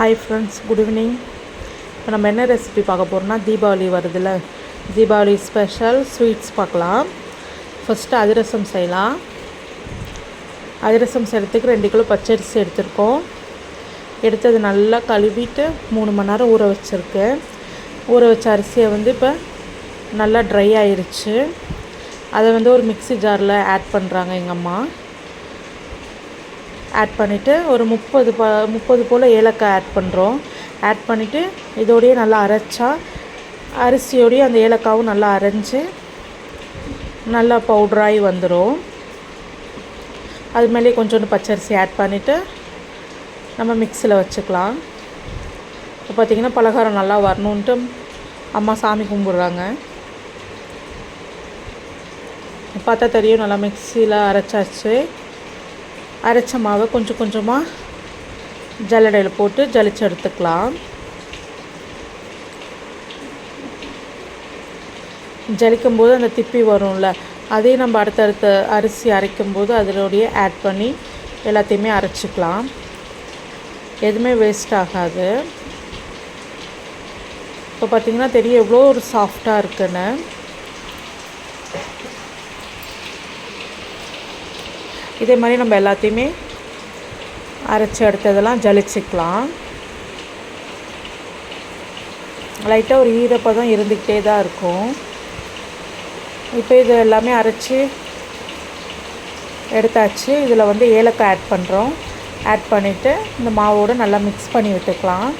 Hi friends good evening இப்போ நம்ம என்ன ரெசிபி பார்க்க போகிறோம்னா தீபாவளி வருதுல்ல. தீபாவளி ஸ்பெஷல் ஸ்வீட்ஸ் பார்க்கலாம். ஃபஸ்ட்டு அதிரசம் செய்யலாம். அதிரசம் செய்கிறதுக்கு ரெண்டு கிலோ பச்சரிசி எடுத்திருக்கோம். எடுத்தது நல்லா கழுவிட்டு மூணு மணி நேரம் ஊற வச்சுருக்கேன். ஊற வச்ச அரிசியை வந்து இப்போ நல்லா ட்ரை ஆயிடுச்சு அதை வந்து ஒரு மிக்ஸி ஜாரில் ஆட் பண்ணுறாங்க எங்கள் அம்மா. ஆட் பண்ணிவிட்டு ஒரு முப்பது ப முப்பது போல் ஏலக்காய் ஆட் பண்ணுறோம் ஆட் பண்ணிவிட்டு இதோடையே நல்லா அரைச்சா அரிசியோடையே அந்த ஏலக்காவும் நல்லா அரைஞ்சு நல்லா பவுட்ராகி வந்துடும் அது மேலே கொஞ்சோண்டு பச்சரிசி ஆட் பண்ணிவிட்டு நம்ம மிக்ஸியில் வச்சுக்கலாம். இப்போ பார்த்திங்கன்னா பலகாரம் நல்லா வரணுன்ட்டு அம்மா சாமி கும்பிட்றாங்க. பார்த்தா தெரியும் நல்லா மிக்சியில் அரைச்சாச்சு. அரைச்ச மாவை கொஞ்சம் கொஞ்சமாக ஜல்லடையில் போட்டு ஜலிச்சு எடுத்துக்கலாம். ஜலிக்கும் போது அந்த திப்பி வரும்ல அதையும் நம்ம அடுத்தடுத்த அரிசி அரைக்கும் போது அதனுடைய ஆட் பண்ணி எல்லாத்தையுமே அரைச்சிக்கலாம். எதுவுமே வேஸ்ட் ஆகாது. இப்போ பார்த்திங்கன்னா தெரியும் எவ்வளோ ஒரு சாஃப்டாக இருக்குன்னு. இதே மாதிரி நம்ம எல்லாத்தையுமே அரைச்சி எடுத்ததெல்லாம் ஜலிச்சிக்கலாம். லைட்டாக ஒரு ஈரப்பதம் இருந்துக்கிட்டே தான் இருக்கும். இப்போ இது எல்லாமே அரைச்சி எடுத்தாச்சு. இதில் வந்து ஏலக்காய் ஆட் பண்ணுறோம் ஆட் பண்ணிவிட்டு இந்த மாவோடு நல்லா மிக்ஸ் பண்ணி விட்டுக்கலாம்.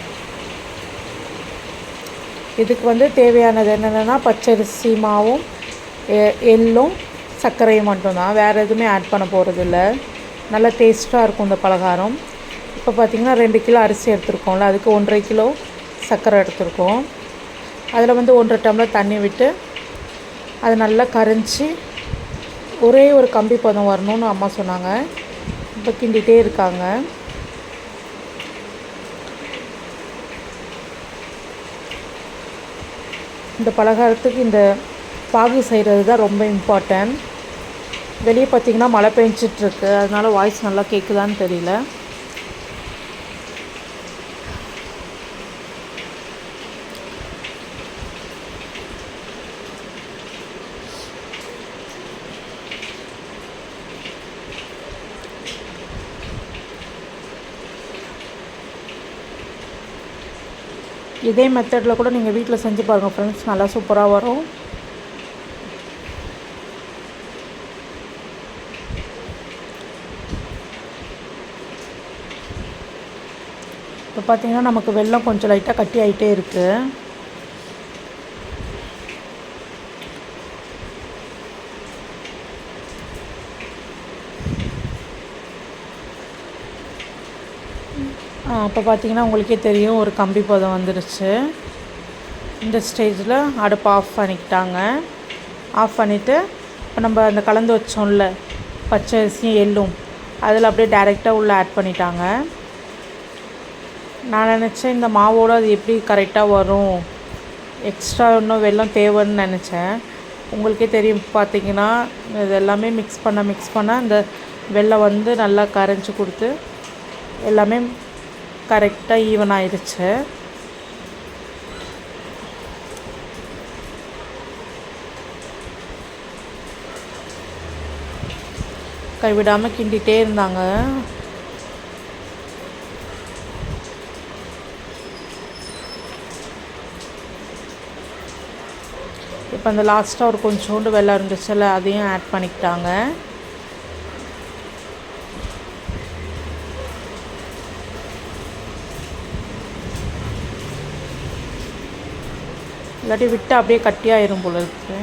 இதுக்கு வந்து தேவையானது என்னென்னா பச்சரிசி மாவும் எள்ளும் சர்க்கரையை மட்டும்தான் வேறு எதுவுமே ஆட் பண்ண போகிறதில்ல நல்லா டேஸ்ட்டாக இருக்கும் இந்த பலகாரம். இப்போ பார்த்திங்கன்னா ரெண்டு கிலோ அரிசி எடுத்துருக்கோம்ல அதுக்கு ஒன்றரை கிலோ சர்க்கரை எடுத்துருக்கோம். அதில் வந்து ஒன்றரை டம்ளர் தண்ணி விட்டு அது நல்லா கரைஞ்சி ஒரே ஒரு கம்பி பதம் வரணும்னு அம்மா சொன்னாங்க. இப்போ கிண்டிகிட்டே இருக்காங்க. இந்த பலகாரத்துக்கு இந்த பாகு செய்கிறது தான் ரொம்ப இம்பார்ட்டன்ட் வெளியே பார்த்திங்கன்னா மழை பெஞ்சிட்ருக்கு. அதனால் வாய்ஸ் நல்லா கேட்குதான்னு தெரியல. இதே மெத்தடில் கூட நீங்கள் வீட்டில் செஞ்சு பாருங்கள் ஃப்ரெண்ட்ஸ் நல்லா சூப்பராக வரும். இப்போ பார்த்திங்கன்னா நமக்கு வெள்ளம் கொஞ்சம் லைட்டாக கட்டி ஆகிட்டே இருக்குது இப்போ பார்த்திங்கன்னா உங்களுக்கே தெரியும் ஒரு கம்பி பதம் வந்துடுச்சு இந்த ஸ்டேஜில் அடுப்பு ஆஃப் பண்ணிக்கிட்டாங்க. ஆஃப் பண்ணிவிட்டு இப்போ நம்ம அந்த கலந்து வச்சோம்ல பச்சரிசியும் எள்ளும் அதில் அப்படியே டேரெக்டாக உள்ளே ஆட் பண்ணிட்டாங்க. நான் நினச்சேன் இந்த மாவோடு அது எப்படி கரெக்டாக வரும்? எக்ஸ்ட்ரா இன்னும் வெள்ளம் தேவைன்னு நினச்சேன். உங்களுக்கே தெரியும் பார்த்தீங்கன்னா இது எல்லாமே மிக்ஸ் பண்ண மிக்ஸ் பண்ண இந்த வெள்ளம் வந்து நல்லா கரைஞ்சி கொடுத்து எல்லாமே கரெக்டாக ஈவன் ஆயிடுச்சு. கைவிடாமல் கிண்டிகிட்டே இருந்தாங்க. இப்போ அந்த லாஸ்ட்டாக ஒரு கொஞ்சோண்டு வெள்ளம் இருந்துச்சுல்ல அதையும் ஆட் பண்ணிக்கிட்டாங்க. இல்லாட்டி விட்டு அப்படியே கட்டியாயிரும் போல இருக்கு.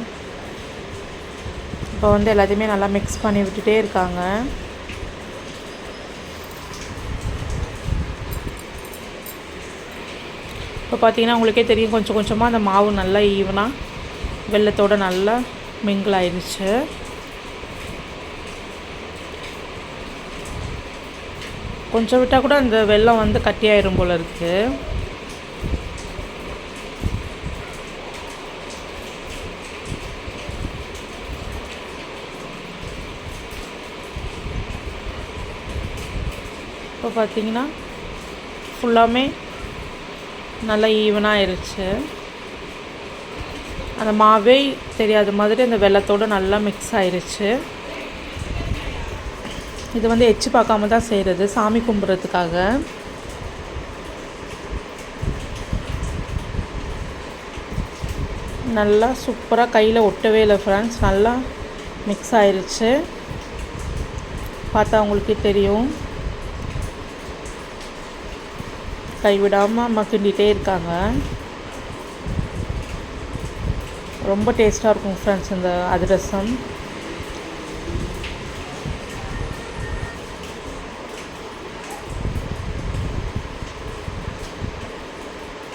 இப்போ வந்து எல்லாத்தையுமே நல்லா மிக்ஸ் பண்ணி விட்டுட்டே இருக்காங்க. இப்போ பார்த்தீங்கன்னா உங்களுக்கே தெரியும் கொஞ்சம் கொஞ்சமாக அந்த மாவு நல்லா ஈவனாக வெள்ளத்தோடு நல்லா மிங்கிள் ஆயிடுச்சு கொஞ்சம் விட்டால் கூட அந்த வெள்ளம் வந்து கட்டியாயிரும் போல் இருக்குது இப்போ பார்த்தீங்கன்னா ஃபுல்லாமே நல்லா ஈவனாக ஆயிடுச்சு அந்த மாவே தெரியாத மாதிரி அந்த வெள்ளத்தோடு நல்லா மிக்ஸ் ஆயிடுச்சு இது வந்து எச்சு பார்க்காம தான் செய்கிறது சாமி கும்பிட்றதுக்காக நல்லா சூப்பராக கையில் ஒட்டவே இல்லை ஃப்ரெண்ட்ஸ் நல்லா மிக்ஸ் ஆயிடுச்சு பார்த்தா உங்களுக்கே தெரியும். கைவிடாமல் அம்மா கிண்டிகிட்டே இருக்காங்க. ரொம்ப டேஸ்ட்டாக இருக்கும் ஃப்ரெண்ட்ஸ் இந்த அதிரசம்.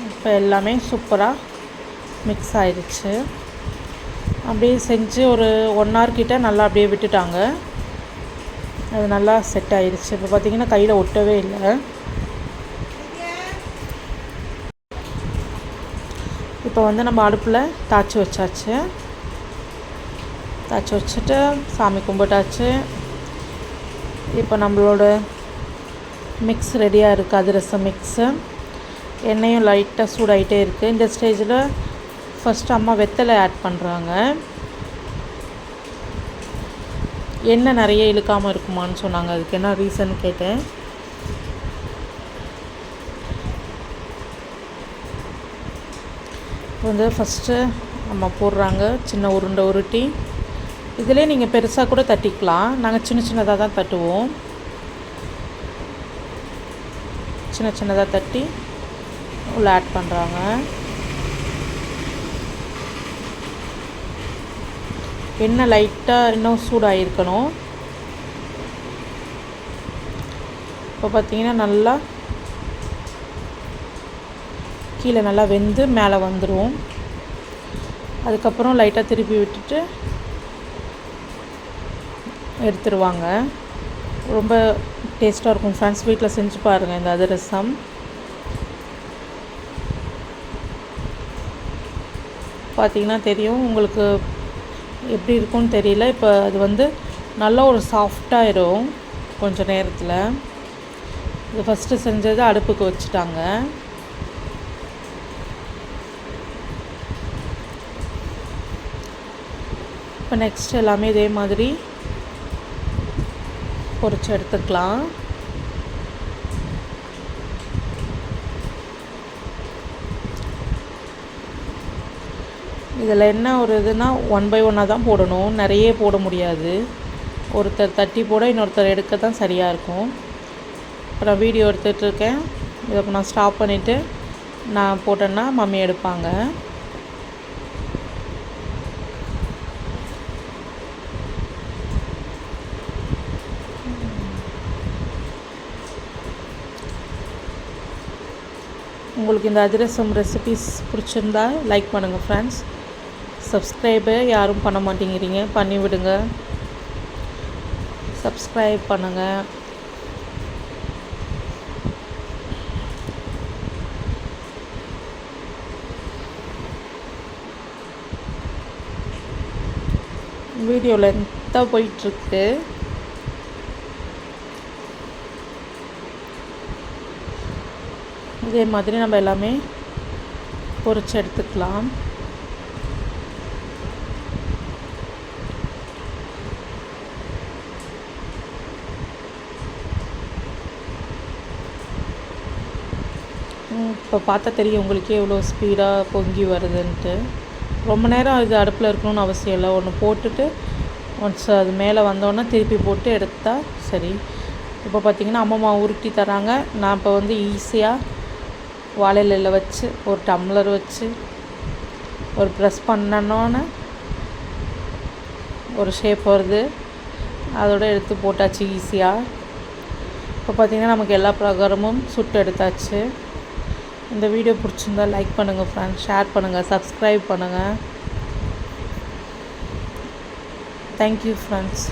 இப்போ எல்லாமே சூப்பராக மிக்ஸ் ஆயிடுச்சு அப்படியே செஞ்சு ஒரு ஒன் ஹவர் கிட்ட நல்லா அப்படியே விட்டுட்டாங்க. அது நல்லா செட் ஆயிடுச்சு இப்போ பார்த்திங்கன்னா கையில் ஒட்டவே இல்லை. இப்போ வந்து நம்ம அடுப்பில் தாய்ச்சி வச்சாச்சு. தாச்சி வச்சுட்டு சாமி கும்பிட்டாச்சு. இப்போ நம்மளோட மிக்ஸ் ரெடியாக இருக்குது அதிரசம் மிக்ஸு எண்ணெயும் லைட்டாக சூடாகிட்டே இருக்குது இந்த ஸ்டேஜில் ஃபஸ்ட்டு அம்மா வெத்தலை ஆட் பண்ணுறாங்க எண்ணெய் நிறைய இழுக்காமல் இருக்குமான்னு சொன்னாங்க. அதுக்கு என்ன ரீசன் கேட்டேன். வந்து ஃபஸ்ட்டு நம்ம போடுறாங்க சின்ன உருண்டை உருட்டி. இதிலே நீங்கள் பெருசாக கூட தட்டிக்கலாம். நாங்கள் சின்ன சின்னதாக தான் தட்டுவோம். சின்ன சின்னதாக தட்டி உள்ள ஆட் பண்ணுறாங்க எண்ணெய் லைட்டாக இன்னும் சூடாக இருக்கணும் இப்போ பார்த்தீங்கன்னா நல்லா கீழே நல்லா வெந்து மேலே வந்துடும் அதுக்கப்புறம் லைட்டாக திருப்பி விட்டுட்டு எடுத்துருவாங்க. ரொம்ப டேஸ்ட்டாக இருக்கும். ஃப்ரெண்ட்ஸ் வீட்டில் செஞ்சு பாருங்கள் இந்த அதிரசம். பார்த்தீங்கன்னா தெரியும் உங்களுக்கு எப்படி இருக்கும்னு தெரியல. இப்போ அது வந்து நல்லா ஒரு சாஃப்டாயிரும் கொஞ்சம் நேரத்தில். இது ஃபஸ்ட்டு செஞ்சது அடுப்புக்கு வச்சுட்டாங்க. இப்போ நெக்ஸ்ட் எல்லாமே இதே மாதிரி பொறிச்சு எடுத்துக்கலாம். இதில் என்ன ஒரு இதுனா ஒன் பை ஒன்னாக தான் போடணும். நிறைய போட முடியாது. ஒருத்தர் தட்டி போட இன்னொருத்தர் எடுக்க தான் சரியாக இருக்கும். இப்போ நான் வீடியோ எடுத்துகிட்ருக்கேன் இதை இப்போ நான் ஸ்டாப் பண்ணிவிட்டு நான் போட்டேன்னா மம்மி எடுப்பாங்க. உங்களுக்கு இந்த அதிரசம் ரெசிபிஸ் பிடிச்சிருந்தா லைக் பண்ணுங்கள் ஃப்ரெண்ட்ஸ் சப்ஸ்கிரைபை யாரும் பண்ண மாட்டேங்கிறீங்க. பண்ணி விடுங்க. சப்ஸ்கிரைப் பண்ணுங்கள் வீடியோ லென்த்தாக போயிட்டுருக்கு. இதே மாதிரி நம்ம எல்லாமே பொறிச்சு எடுத்துக்கலாம். இப்போ பார்த்தா தெரியும் உங்களுக்கே எவ்வளோ ஸ்பீடாக பொங்கி வருதுன்ட்டு. ரொம்ப நேரம் இது அடுப்பில் இருக்கணும்னு அவசியம் இல்லை. ஒன்று போட்டுட்டு ஒன்ஸ் அது மேலே வந்தோடனே திருப்பி போட்டு எடுத்தால் சரி. இப்போ பார்த்திங்கன்னா அம்மா உருட்டி தராங்க. நான் இப்போ வந்து ஈஸியாக வாழையில வச்சு ஒரு டம்ளர் வச்சு ஒரு ப்ரெஸ் பண்ணணுன்னு ஒரு ஷேப் வருது. அதோட எடுத்து போட்டாச்சு ஈஸியாக இப்போ பார்த்திங்கன்னா நமக்கு எல்லா பிரகாரமும் சுட்டு எடுத்தாச்சு. இந்த வீடியோ பிடிச்சிருந்தா லைக் பண்ணுங்கள் ஃப்ரெண்ட்ஸ் ஷேர் பண்ணுங்கள் சப்ஸ்கிரைப் பண்ணுங்கள் தேங்க்யூ ஃப்ரெண்ட்ஸ்